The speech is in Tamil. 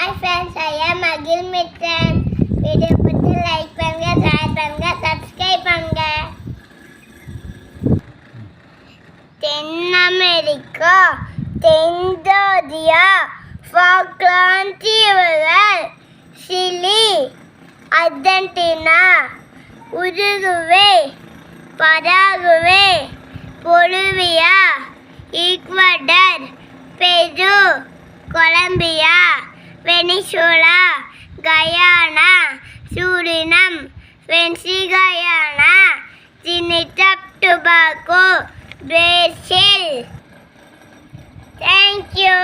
ஹாய் ஃப்ரெண்ட்ஸ் ஐயா அகில் மித்ரன் வீடியோ பிடிச்சி லைக் பண்ணுங்க ஷேர் பண்ணுங்க சப்ஸ்கிரைப் பண்ணுங்க தென் அமெரிக்கா தென்தோதியா ஃபாக்லாந்து தீவுகள் Chile Argentina Uruguay Paraguay Bolivia Ecuador Peru Colombia Venezuela Guyana சூரினம் வென்சி Guyana Trinidad Tobago Brazil thank you